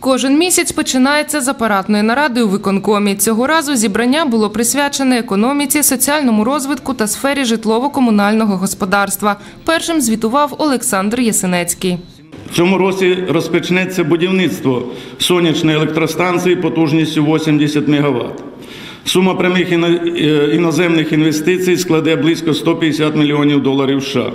Кожен місяць починається з апаратної наради у виконкомі. Цього разу зібрання було присвячене економіці, соціальному розвитку та сфері житлово-комунального господарства. Першим звітував Олександр Єсенецький. В цьому році розпочнеться будівництво сонячної електростанції потужністю 80 МВт. Сума прямих е, іноземних інвестицій складе близько 150 мільйонів доларів США.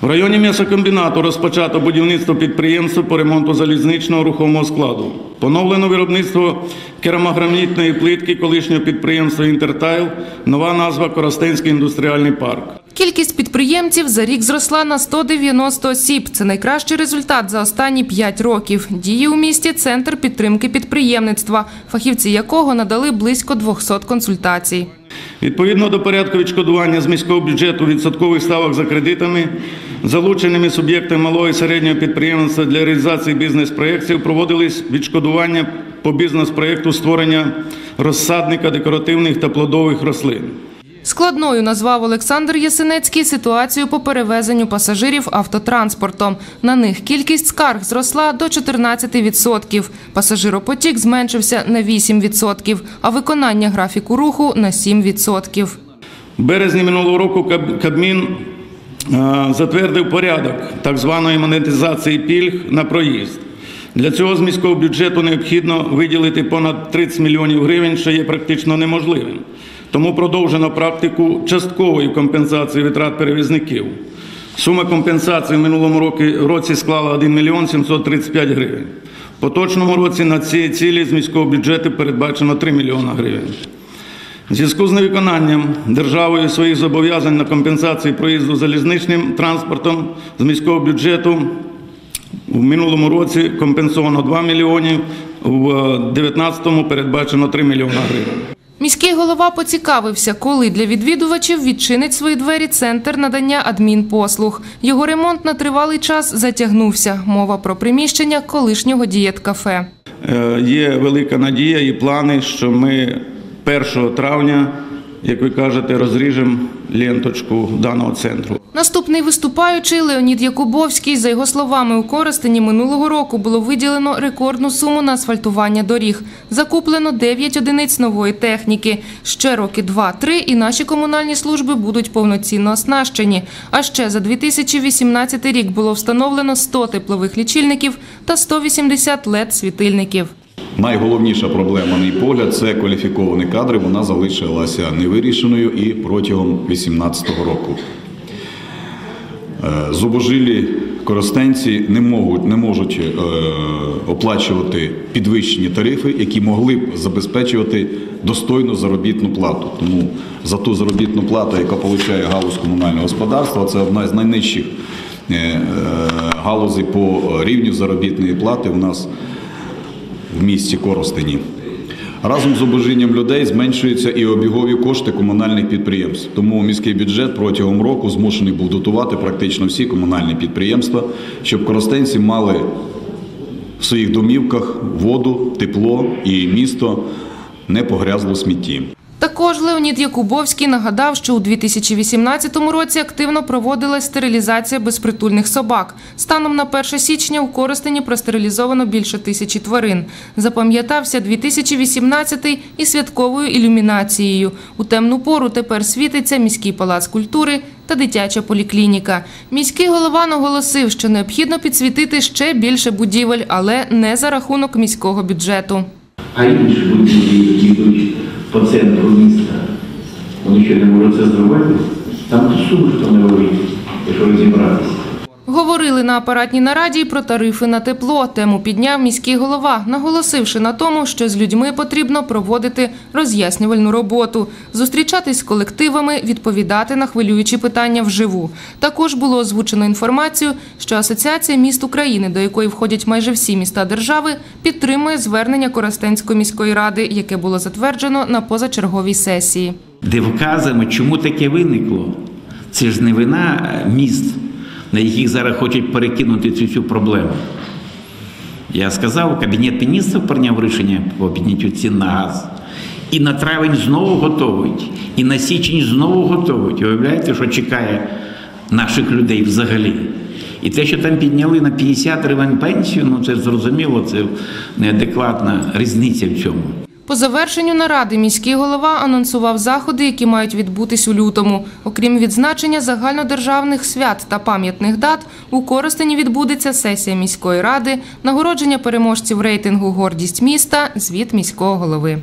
В районі м'ясокомбінату розпочато будівництво підприємства по ремонту залізничного рухомого складу. Поновлено виробництво керамогранітної плитки колишнього підприємства «Інтертайл», нова назва Коростенський індустріальний парк. Кількість підприємців за рік зросла на 190 осіб. Це найкращий результат за останні 5 років. Діє у місті центр підтримки підприємництва, фахівці якого надали близько 200 консультацій. Відповідно до порядку відшкодування з міського бюджету відсоткових ставок за кредитами, залученими суб'єктами малого і середнього підприємництва для реалізації бізнес-проєктів проводились відшкодування по бізнес-проєкту створення розсадника декоративних та плодових рослин. Складною назвав Олександр Єсенецький ситуацію по перевезенню пасажирів автотранспортом. На них кількість скарг зросла до 14%. Пасажиропотік зменшився на 8%, а виконання графіку руху на 7%. В березні минулого року Кабмін затвердив порядок так званої монетизації пільг на проїзд. Для цього з міського бюджету необхідно виділити понад 30 мільйонів гривень, що є практично неможливим. Тому продовжено практику часткової компенсації витрат перевізників. Сума компенсації в минулому році, році склала 1 мільйон 735 гривень. В поточному році на ці цілі з міського бюджету передбачено 3 мільйона гривень. В зв'язку з невиконанням державою своїх зобов'язань на компенсацію проїзду залізничним транспортом з міського бюджету в минулому році компенсовано 2 мільйони, в 2019-му передбачено 3 мільйона гривень. Міський голова поцікавився, коли для відвідувачів відчинить свої двері центр надання адмінпослуг. Його ремонт на тривалий час затягнувся. Мова про приміщення колишнього дієт-кафе. Е, Є велика надія і плани, що ми 1 травня, як ви кажете, розріжемо ленточку даного центру. Наступний виступаючий Леонід Якубовський. За його словами, у Коростені минулого року було виділено рекордну суму на асфальтування доріг. Закуплено 9 одиниць нової техніки. Ще роки 2-3 і наші комунальні служби будуть повноцінно оснащені. А ще за 2018 рік було встановлено 100 теплових лічильників та 180 LED-світильників. Найголовніша проблема, на мій погляд, це кваліфіковані кадри. Вона залишилася невирішеною і протягом 2018 року. Е, Зубожилі коростенці не можуть, не можуть е, оплачувати підвищені тарифи, які могли б забезпечувати достойну заробітну плату. Тому за ту заробітну плату, яка отримує галузь комунального господарства, це одна з найнижчих е, галузей по рівню заробітної плати у нас в місті Коростені. Разом з обожінням людей зменшуються і обігові кошти комунальних підприємств. Тому міський бюджет протягом року змушений був дотувати практично всі комунальні підприємства, щоб коростенці мали в своїх домівках воду, тепло і місто не погрязло в смітті. Також Леонід Якубовський нагадав, що у 2018 році активно проводилась стерилізація безпритульних собак. Станом на 1 січня у Коростені простерилізовано більше тисячі тварин. Запам'ятався 2018 і святковою ілюмінацією. У темну пору тепер світиться міський палац культури та дитяча поліклініка. Міський голова наголосив, що необхідно підсвітити ще більше будівель, але не за рахунок міського бюджету. А інші будівлі, які йдуть по центру міста, вони ще не можуть це зробити. Там то хто не невеликі, якщо розібратися. Говорили на апаратній нараді про тарифи на тепло. Тему підняв міський голова, наголосивши на тому, що з людьми потрібно проводити роз'яснювальну роботу, зустрічатись з колективами, відповідати на хвилюючі питання вживу. Також було озвучено інформацію, що Асоціація міст України, до якої входять майже всі міста держави, підтримує звернення Коростенської міської ради, яке було затверджено на позачерговій сесії. де вказуємо, чому таке виникло. Це ж не вина е, міст, на яких зараз хочуть перекинути цю всю проблему. Я сказав, Кабінет міністрів прийняв рішення по підняттю цін на газ. І на травень знову готовить, і на січень знову готовить. І Уявляєте, що чекає наших людей взагалі. І те, що там підняли на 50 гривень пенсію, ну це зрозуміло, це неадекватна різниця в цьому. По завершенню наради міський голова анонсував заходи, які мають відбутись у лютому. Окрім відзначення загальнодержавних свят та пам'ятних дат, у Коростені відбудеться сесія міської ради, нагородження переможців рейтингу Гордість міста, звіт міського голови.